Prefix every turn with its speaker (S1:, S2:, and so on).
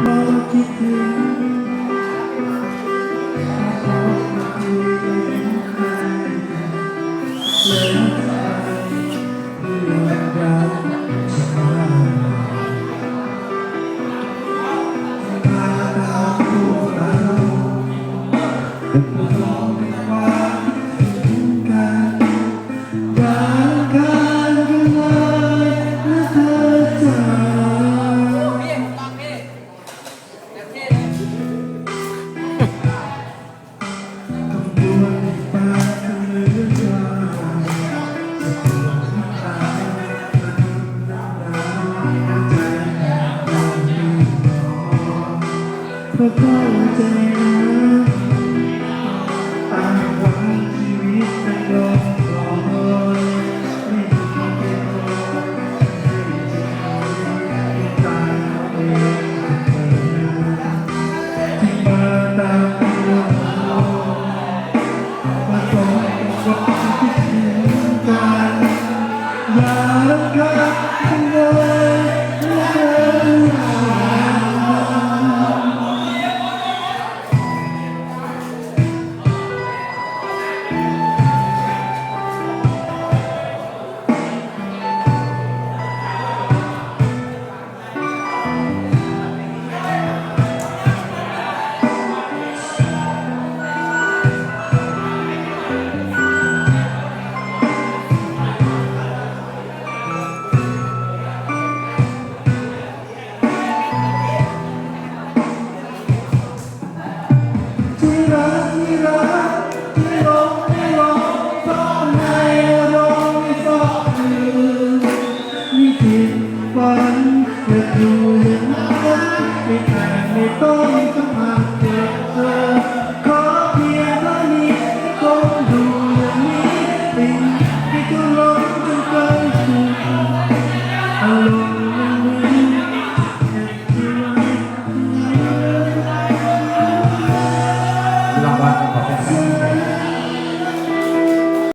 S1: Love you. Papa,
S2: Papa, Papa, รั ว่าขอเป็น